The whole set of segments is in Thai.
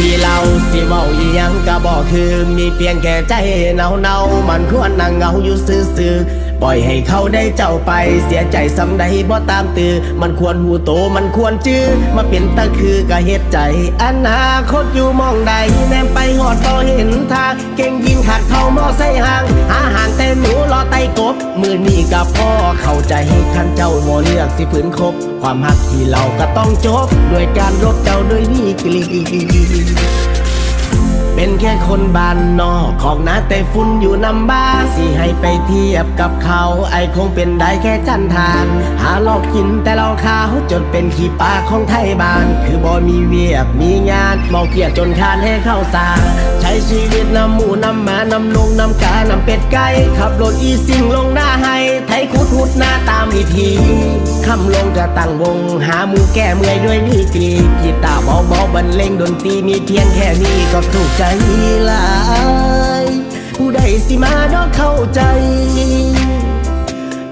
ที่เราสิเว้าอีหยังก็บอกคือมีเพียงแค่ใจเนาเนามันควรนั่งเงาอยู่ซื่อๆปล่อยให้เขาได้เจ้าไปเสียใจสำใดบ่ตามตือ มันควรหูโตมันควรจื้อมาเป็นตะคือก็เฮ็ดใจอนาคตอยู่มองใดแนมไปหอดบ่เห็นทาง เก่งยิงขัดเขามอใส่ห่างหาห่างแต่หนู ไต้กบ มือนี่กับพ่อเข้าใจขันเจ้าโมเลือกสิฝืนคบ ความหักที่เราก็ต้องจบ ด้วยการรบเจ้าด้วยนี่กลี เป็นแค่คนบ้านนอก ของนาแต่ฝุ่นอยู่นำบ้าสิให้ไปเทียบกับเขา ไอคงเป็นได้แค่จันทาน หาลอกกินแต่เราขาวจนเป็นขี้ปลาของไทยบ้าน คือบ่มีเวียกมีงานเมาเกียดจนคานให้เข้าสาใช้ชีวิตนำหมูนำหมานำลงนำกานำเป็ดไก่ขับรถอีสิ่งลงหน้าให้ไทยคุดหุดหน้าตามวิธีคำลงจะตั้งวง หามูแก้เมื่อยด้วยนี่กรีกีตาร์เบาๆบรรเลงดนตรีมีเพียงแค่นี้ก็ถูกใจหลาย ผู้ใดสิมาดอกเข้าใจ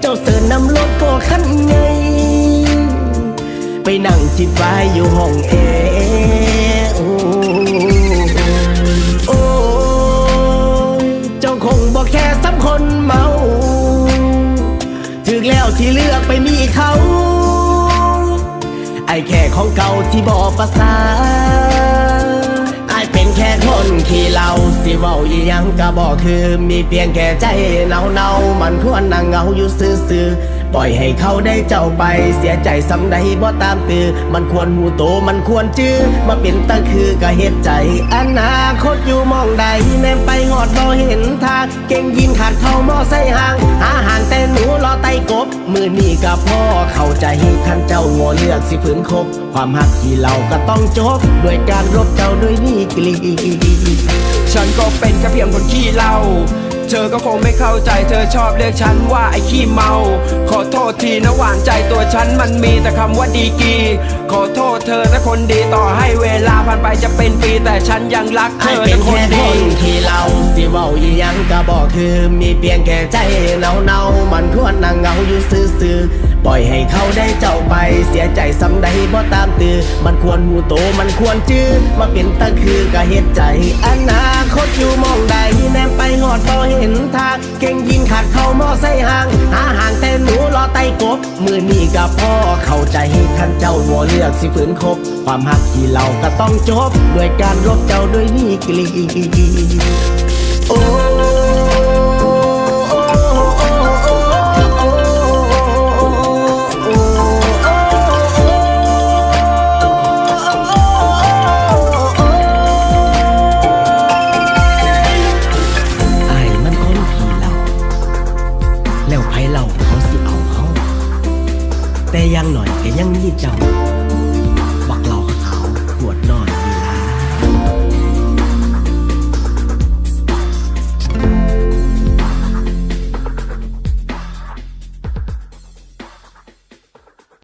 เจ้าเสิร์นำรถก็คันไง ไปนั่งจิบไฟอยู่ห้องแอร์โอ้โอ้ยเจ้าคงบอกแค่สำคนเมา ถึกแล้วที่เลือกไปมีเขา ไอแค่ของเก่าที่บอกภาษาน แค่คนขี้เหล้าสิเว้าอีหยังก็บอกคือ มีเพียงแค่ใจเนาเนามันควรนั่งเหงาอยู่ซื่อๆ ปล่อยให้เขาได้เจ้าไปเสียใจสำใดบ่ตามตือ มันควรหูโตมันควรจื้อมาเป็นตะคือก็เฮ็ดใจอนาคตอยู่มองใดแนมไปหอดบ่เห็นทาง เก่งยินขาดเข้ามอใส่ห่างหาห่างแต่หนูรอไต่กบ มือนี่กับพ่อเข้าใจคันเจ้างัวเลือกสิฝืนคบ ความหักที่เราก็ต้องจบด้วยการรบเจ้าด้วยนี่กลีฉันก็เป็นแค่เพียงคนขี้เล้า เธอก็คงไม่เข้าใจเธอชอบเรียกฉันว่าไอ้ขี้เมา ขอโทษทีนะหวานใจตัวฉันมันมีแต่คำว่าดีกี ขอโทษเธอนะคนดีต่อให้เวลาผ่านไปจะเป็นปีแต่ฉันยังรักเธไอ้เป็นะคนแค่คดีนที่เราสิเว้าอีหยังก็บอกคือมีเพียงแค่ใจเนาเนามันควรนั่งเงาอยู่ซื่อปล่อยให้เขาได้เจ้าไปเสียใจสำใดบ่ตามตือ มันควรหูโตมันควรจื้อมาเป็นตะคือก็เฮ็ดใจอนาคตอยู่มองใด เห็นทาง เก่งยินขาดเข้ามอไซห่าง หาห่างแต่หนูรอไต่กบ มือนี่กับพ่อเข้าใจท่านเจ้าหัวเลือกสิฝืนคบ ความหักที่เราก็ต้องจบ ด้วยการรบเจ้าด้วยนี่กลี แล้วไ